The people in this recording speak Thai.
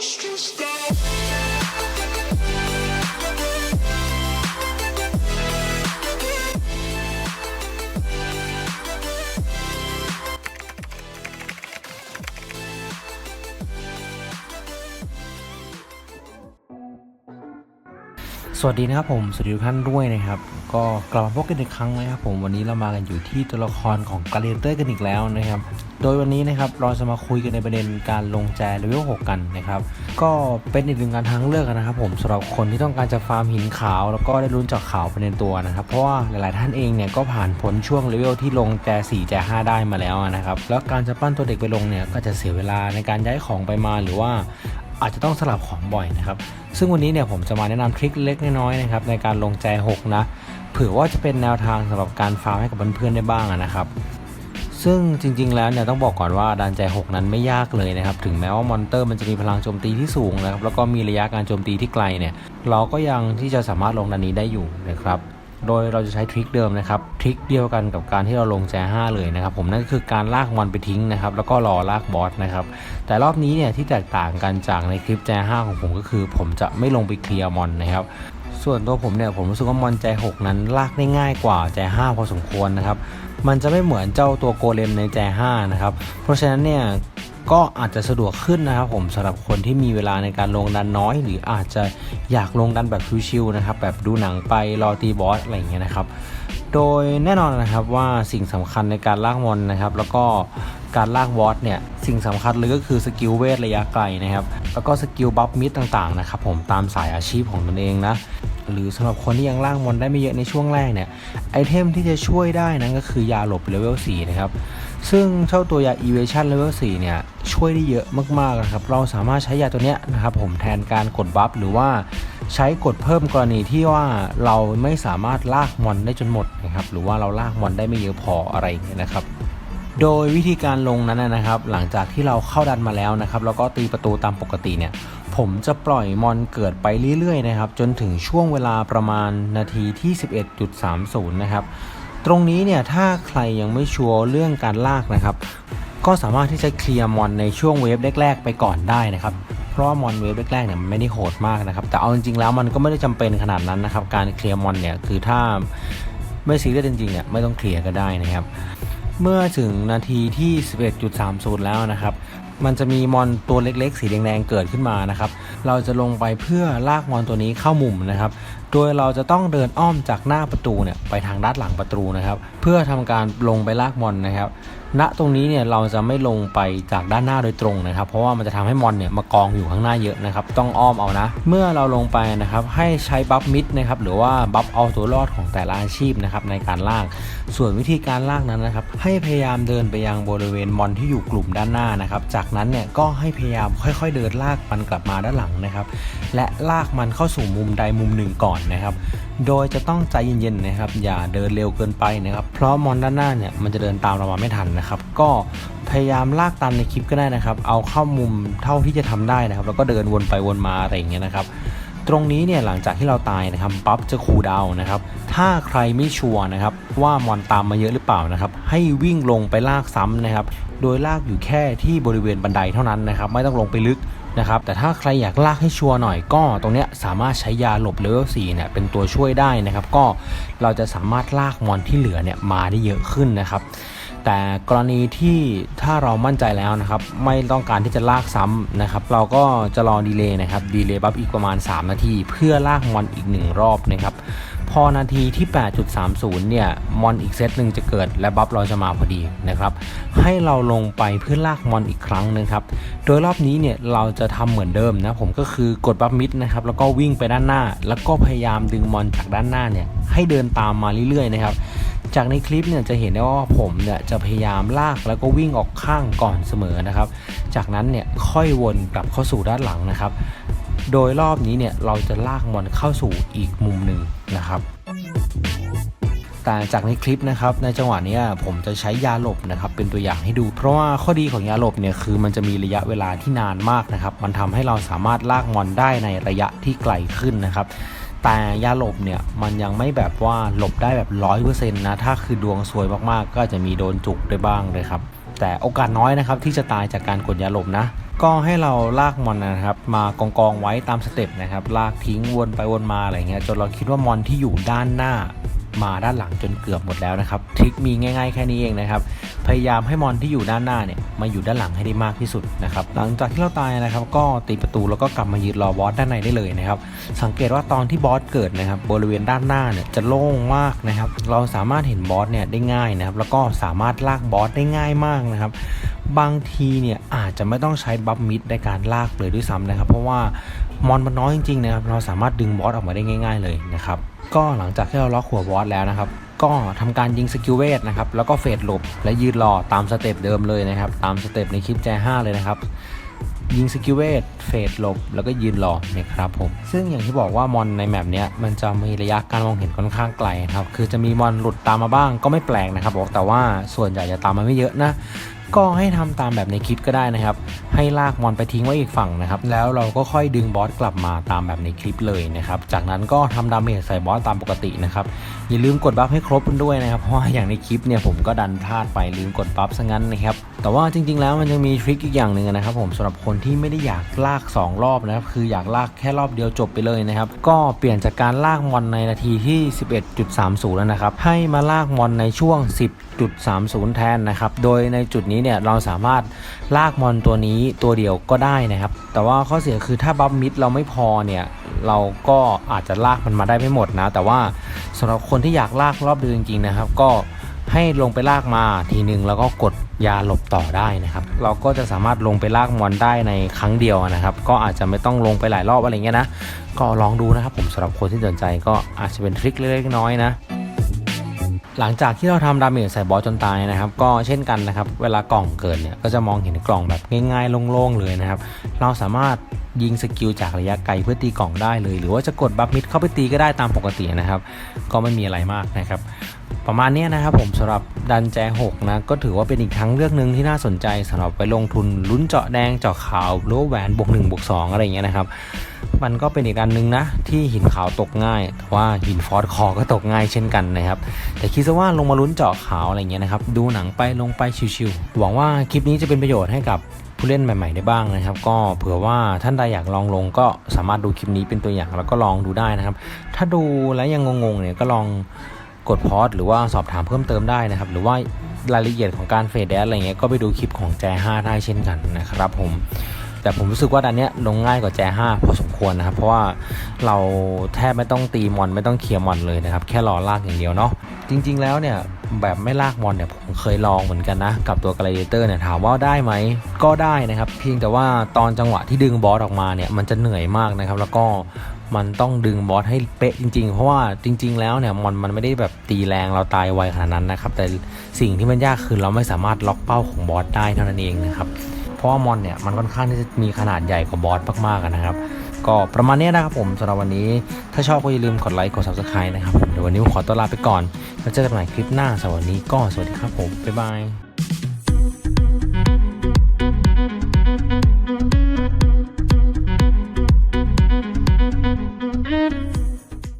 Just go. สวัสดีนะครับผม สวัสดีทุกท่านด้วยนะครับ ก็กลับมาพบกันอีกครั้งนะครับผมวันนี้เรามากันอยู่ที่ตัวละครของกาเลนเตอร์กันอีกแล้วนะครับ โดยวันนี้นะครับเราจะมาคุยกันในประเด็นการลงแจเลเวล6กันนะครับ ก็เป็นอีกหนึ่งการทางเลือกนะครับ ผมสำหรับคนที่ต้องการจะฟาร์มหินขาว แล้วก็ได้ลุ้นจากขาวไปในตัวนะครับ เพราะว่าหลาย ๆ ท่านเองเนี่ยก็ผ่านพ้นช่วงเลเวลที่ลงแจ4แจ5ได้มาแล้วนะครับ แล้วการจะปั้นตัวเด็กไปลงเนี่ยก็จะเสียเวลาในการย้ายของไปมาหรือว่า อาจจะต้องสลับของบ่อยนะครับ ซึ่งวันนี้เนี่ยผมจะมาแนะนำทริคเล็กน้อยๆนะครับในการลงใจ6นะเผื่อว่าจะเป็นแนวทางสำหรับการฟาร์มให้กับเพื่อนๆได้บ้างนะครับ ซึ่งจริง ๆ แล้วเนี่ยต้องบอกก่อนว่าดันใจ 6 นั้นไม่ยากเลยนะครับ ถึงแม้ว่ามอนเตอร์มันจะมีพลังโจมตีที่สูงนะครับแล้วก็มีระยะการโจมตีที่ไกลเนี่ยเราก็ยังที่จะสามารถลงดันนี้ได้อยู่นะครับ โดยเราจะใช้ทริคเดิมนะครับทริคเดียวกันกับการที่เราลงแจ5เลยนะครับผมนั่นก็คือการลากมอนไปทิ้งนะครับแล้วก็รอลากบอสนะครับแต่รอบนี้เนี่ยที่แตกต่างกันจากในคลิปแจ5ของผมก็คือ ผมจะไม่ลงไปเคลียร์มอนนะครับส่วนตัวผมเนี่ยผมรู้สึกว่ามอนใจ 6 นั้นลากได้ง่ายกว่าใจ 5 พอสมควรนะครับมันจะไม่เหมือนเจ้าตัวโกเลมในใจ 5 นะครับเพราะฉะนั้นเนี่ย ก็อาจจะสะดวกขึ้นนะครับผมสำหรับคนที่มีเวลาในการลงดันน้อย หรืออาจจะอยากลงดันแบบชิวๆนะครับแบบดูหนังไปรอตีบอสอะไรอย่างเงี้ยนะครับโดยแน่นอนนะครับว่าสิ่งสำคัญในการลากมอนนะครับ แล้วก็การลากบอสเนี่ยสิ่งสำคัญเลยก็คือสกิลเวทระยะไกลนะครับ แล้วก็สกิลบัฟมิดต่างๆนะครับผมตามสายอาชีพของตนเองนะหรือสำหรับคนที่ยังล่างมอนได้ไม่เยอะในช่วงแรกเนี่ยไอเทมที่จะช่วยได้นั้นก็คือยาหลบเลเวล4นะครับ ซึ่งเจ้าตัวยา Evasion Level 4 เนี่ย ช่วยได้เยอะมากๆนะครับ เราสามารถใช้ยาตัวเนี้ยนะครับผมแทนการกดบัฟหรือว่าใช้กดเพิ่มกรณีที่ว่าเราไม่สามารถลากมอนได้จนหมดนะครับ หรือว่าเราลากมอนได้ไม่เยอะพออะไรเงี้ยนะครับ โดยวิธีการลงนั้นนะครับ หลังจากที่เราเข้าดันมาแล้วนะครับ แล้วก็ตีประตูตามปกติเนี่ย ผมจะปล่อยมอนเกิดไปเรื่อยๆนะครับ จนถึงช่วงเวลาประมาณนาทีที่ 11.30 นะครับ ตรงนี้เนี่ยถ้าใครยังไม่ชัวร์เรื่องการลากนะครับ ก็สามารถที่จะเคลียร์มอนในช่วงเวฟแรก ๆ ไปก่อนได้นะครับเพราะมอนเวฟแรกๆเนี่ยมันไม่ได้โหดมากนะครับแต่เอาจริงๆแล้วมันก็ไม่ได้จำเป็นขนาดนั้นนะครับการเคลียร์มอนเนี่ยคือถ้าไม่ซีเรียสจริงๆเนี่ยไม่ต้องเคลียร์ก็ได้นะครับเมื่อถึงนาทีที่ 11.30 แล้วนะครับ มันจะมีมอนตัวเล็กๆ สีแดงๆเกิดขึ้นมานะครับ เราจะลงไปเพื่อลากมอนตัวนี้เข้ามุมนะครับ โดยเราจะต้องเดินอ้อมจากหน้าประตูเนี่ยไปทางด้านหลังประตูนะครับ เพื่อทำการลงไปลากมอนนะครับ ณตรงนี้เนี่ยเราจะไม่ลงไปจากด้านหน้าโดยตรงนะครับ เพราะว่ามันจะทำให้มอนเนี่ยมากองอยู่ข้างหน้าเยอะนะครับ ต้องอ้อมเอานะ เมื่อเราลงไปนะครับให้ใช้บัฟมิดนะครับหรือว่าบัฟเอาตัวรอดของแต่ละอาชีพนะครับในการลาก ส่วนวิธีการลากนั้นนะครับ ให้พยายามเดินไปยังบริเวณมอนที่อยู่กลุ่มด้านหน้านะครับ จากนั้นเนี่ยก็ให้พยายามค่อย ๆ เดินลากมันกลับมาด้านหลังนะครับ และลากมันเข้าสู่มุมใดมุมหนึ่งก่อนนะครับโดยจะต้องใจเย็นๆนะครับ อย่าเดินเร็วเกินไปนะครับ เพราะมอนด้านหน้าเนี่ยมันจะเดินตามเรามาไม่ทันนะครับ ก็พยายามลากตามในคลิปก็ได้นะครับ เอาเข้ามุมเท่าที่จะทำได้นะครับ แล้วก็เดินวนไปวนมาอะไรอย่างเงี้ยนะครับ ตรงนี้เนี่ยหลังจากที่เราตายนะครับปั๊บจะคูดาวนะครับ ถ้าใครไม่ชัวร์นะครับ ว่ามอนตามมาเยอะหรือเปล่านะครับ ให้วิ่งลงไปลากซ้ำนะครับ โดยลากอยู่แค่ที่บริเวณบันไดเท่านั้นนะครับ ไม่ต้องลงไปลึกนะครับแต่ถ้าใครอยากลากให้ชัวร์หน่อยก็ตรงเนี้ยสามารถใช้ยาหลบเลเวล4เนี่ยเป็นตัวช่วยได้นะครับ ก็เราจะสามารถลากมอนที่เหลือเนี่ยมาได้เยอะขึ้นนะครับ แต่กรณีที่ถ้าเรามั่นใจแล้วนะครับไม่ต้องการที่จะลากซ้ำนะครับเราก็จะรอดีเลย์นะครับดีเลย์บัฟอีกประมาณ 3 นาที เพื่อลากมอนอีก 1 รอบนะครับพอนาทีที่ 8.30 เนี่ย มอนอีกเซตหนึ่งจะเกิดและบัฟเราจะมาพอดีนะครับ ให้เราลงไปเพื่อลากมอนอีกครั้งหนึงครับ โดยรอบนี้เนี่ยเราจะทำเหมือนเดิมนะผมก็คือกดบัฟมิดนะครับ แล้วก็วิ่งไปด้านหน้า แล้วก็พยายามดึงมอนจากด้านหน้าเนี่ยให้เดินตามมาเรื่อยๆนะครับ จากในคลิปเนี่ยจะเห็นได้ว่าผมเนี่ยจะพยายามลากแล้วก็วิ่งออกข้างก่อนเสมอนะครับ จากนั้นเนี่ยค่อยวนกลับเข้าสู่ด้านหลังนะครับ โดยรอบนี้เนี่ยเราจะลากมอนเข้าสู่อีกมุมหนึ่งนะครับแต่จากในคลิปนะครับในจังหวะนี้ผมจะใช้ยาหลบนะครับเป็นตัวอย่างให้ดู เพราะว่าข้อดีของยาหลบเนี่ยคือมันจะมีระยะเวลาที่นานมากนะครับ มันทำให้เราสามารถลากมอนได้ในระยะที่ไกลขึ้นนะครับ แต่ยาหลบเนี่ยมันยังไม่แบบว่าหลบได้แบบร้อยเปอร์เซ็นต์นะ ถ้าคือดวงสวยมากๆ ก็จะมีโดนจุกได้บ้างเลยครับ แต่โอกาสน้อยนะครับที่จะตายจากการกดยาหลบนะ ก็ให้เราลากมอนนะครับ มากองกองๆไว้ตามสเต็ปนะครับ ลากทิ้งวนไปวนมาอะไรเงี้ยจนเราคิดว่ามอนที่อยู่ด้านหน้า มาด้านหลังจนเกือบหมดแล้วนะครับทริคมีง่ายๆแค่นี้เองนะครับพยายามให้มอนที่อยู่ด้านหน้าเนี่ยมาอยู่ด้านหลังให้ได้มากที่สุดนะครับหลังจากที่เราตายนะครับ ก็ตีประตูแล้วก็กลับมายืนรอบอสด้านในได้เลยนะครับสังเกตว่าตอนที่บอสเกิดนะครับบริเวณด้านหน้าเนี่ยจะโล่งมากนะครับเราสามารถเห็นบอสเนี่ยได้ง่ายนะครับแล้วก็สามารถลากบอสได้ง่ายมากนะครับบางทีเนี่ยอาจจะไม่ต้องใช้บัฟมิดในการลากเลยด้วยซ้ำนะครับ เพราะว่ามอนมันน้อยจริงๆนะครับเราสามารถดึงบอสออกมาได้ง่าย ๆเลยนะครับ ก็หลังจากที่เราล็อกหัวบอสแล้วนะครับ ก็ทำการยิงสกิลเวทนะครับ แล้วก็เฟดหลบและยืนรอตามสเต็ปเดิมเลยนะครับ ตามสเต็ปในคลิปแจ5เลยนะครับ ยิงสกิลเวทเฟดหลบ แล้วก็ยืนรอนะครับผม ซึ่งอย่างที่บอกว่ามอนในแมปเนี้ยมันจะมีระยะการมองเห็นค่อนข้างไกลครับ คือจะมีมอนหลุดตามมาบ้างก็ไม่แปลกนะครับบอกแต่ว่าส่วนใหญ่จะตามมาไม่เยอะนะ ก็ให้ทำตามแบบในคลิปก็ได้นะครับ ให้ลากมอนไปทิ้งไว้อีกฝั่งนะครับ แล้วเราก็ค่อยดึงบอสกลับมาตามแบบในคลิปเลยนะครับ จากนั้นก็ทำดาเมจใส่บอสตามปกตินะครับ อย่าลืมกดบัฟให้ครบกันด้วยนะครับ เพราะว่าอย่างในคลิปเนี่ยผมก็ดันพลาดไปลืมกดบัฟซะงั้นนะครับ แต่ว่าจริง ๆ แล้วมันยังมีทริคอีกอย่างหนึ่งนะครับ ผมสำหรับคนที่ไม่ได้อยากลาก 2 รอบนะครับ คืออยากลากแค่รอบเดียวจบไปเลยนะครับ ก็เปลี่ยนจากการลากมอนในนาทีที่ 11.30 แล้วนะครับ ให้มาลากมอนในช่วง 10.30 แทนนะครับ โดยในจุดนี้เนี่ยเราสามารถลากมอนตัวนี้ตัวเดียวก็ได้นะครับ แต่ว่าข้อเสียคือถ้าบัฟมิดเราไม่พอเนี่ยเราก็อาจจะลากมันมาได้ไม่หมดนะ แต่ว่าสำหรับคนที่อยากลากรอบเดียวจริงๆนะครับ ก็ให้ลงไปลากมาทีหนึ่งแล้วก็กดยาหลบต่อได้นะครับ เราก็จะสามารถลงไปลากมอนได้ในครั้งเดียวนะครับ ก็อาจจะไม่ต้องลงไปหลายรอบอะไรเงี้ยนะ ก็ลองดูนะครับผมสำหรับคนที่สนใจก็อาจจะเป็นทริคเล็กๆน้อยๆนะ หลังจากที่เราทำดาเมจใส่บอสจนตายนะครับ ก็เช่นกันนะครับ เวลากล่องเกิดเนี่ยก็จะมองเห็นกล่องแบบง่ายๆโล่งๆเลยนะครับ เราสามารถ ยิงสกิลจากระยะไกลเพื่อตีกล่องได้เลย หรือว่าจะกดบัฟมิดเข้าไปตีก็ได้ตามปกตินะครับ ก็ไม่มีอะไรมากนะครับ ประมาณนี้นะครับผมสำหรับดันแจ6นะก็ถือว่าเป็นอีกทั้งเลือกหนึ่งที่น่าสนใจสำหรับไปลงทุนลุ้นเจาะแดงเจาะขาวหรือว่าแหวนบวก1บวก2อะไรอย่างเงี้ยนะครับมันก็เป็นอีกอันหนึ่งนะที่หินขาวตกง่าย แต่ว่าหินฟอสคอก็ตกง่ายเช่นกันนะครับ แต่คิดซะว่าลงมาลุ้นเจาะขาวอะไรเงี้ยนะครับ ดูหนังไปลงไปชิวๆหวังว่าคลิปนี้จะเป็นประโยชน์ให้กับ ผู้เล่นใหม่ ๆ ได้บ้างนะครับ ก็เผื่อว่าท่านใดอยากลองลงก็สามารถดูคลิปนี้เป็นตัวอย่างแล้วก็ลองดูได้นะครับ ถ้าดูแล้วยังงงๆเนี่ยก็ลองกดพอสหรือว่าสอบถามเพิ่มเติมได้นะครับ หรือว่ารายละเอียดของการเฟดแดนอะไรเงี้ยก็ไปดูคลิปของแจ5ได้เช่นกันนะครับผมแต่ผมรู้สึกว่าดันเนี้ยลงง่ายกว่าแจ5พอสมควรนะครับ เพราะว่าเราแทบไม่ต้องตีมอนไม่ต้องเคลียร์มอนเลยนะครับ แค่รอลากอย่างเดียวเนาะ จริงๆแล้วเนี่ยแบบไม่ลากมอนเนี่ยผมเคยลองเหมือนกันนะ กับตัวกล d เตอร์เนี่ยถามว่าได้ไหมก็ได้นะครับ เพียงแต่ว่าตอนจังหวะที่ดึงบอสออกมาเนี่ยมันจะเหนื่อยมากนะครับ แล้วก็มันต้องดึงบอสให้เป๊ะจริงๆ เพราะว่าจริง ๆ แล้วเนี่ยมอนมันไม่ได้แบบตีแรงเราตายไวขนาดนั้นนะครับแต่สิ่งที่มันยากคือเราไม่สามารถล็อกเป้าของบอสได้เท่านั้นเองนะครับเพราะว่ามอนเนี่ยมันค่อนข้างที่จะมีขนาดใหญ่กว่าบอสมากๆนะครับ ก็ประมาณนี้นะครับผมสำหรับวันนี้ ถ้าชอบก็อย่าลืมกดไลค์กด subscribe นะครับผมเดี๋ยววันนี้ผมขอตัวลาไปก่อน แล้วเจอกันใหม่คลิปหน้าสำหรับวันนี้ก็สวัสดีครับผมบ๊ายบาย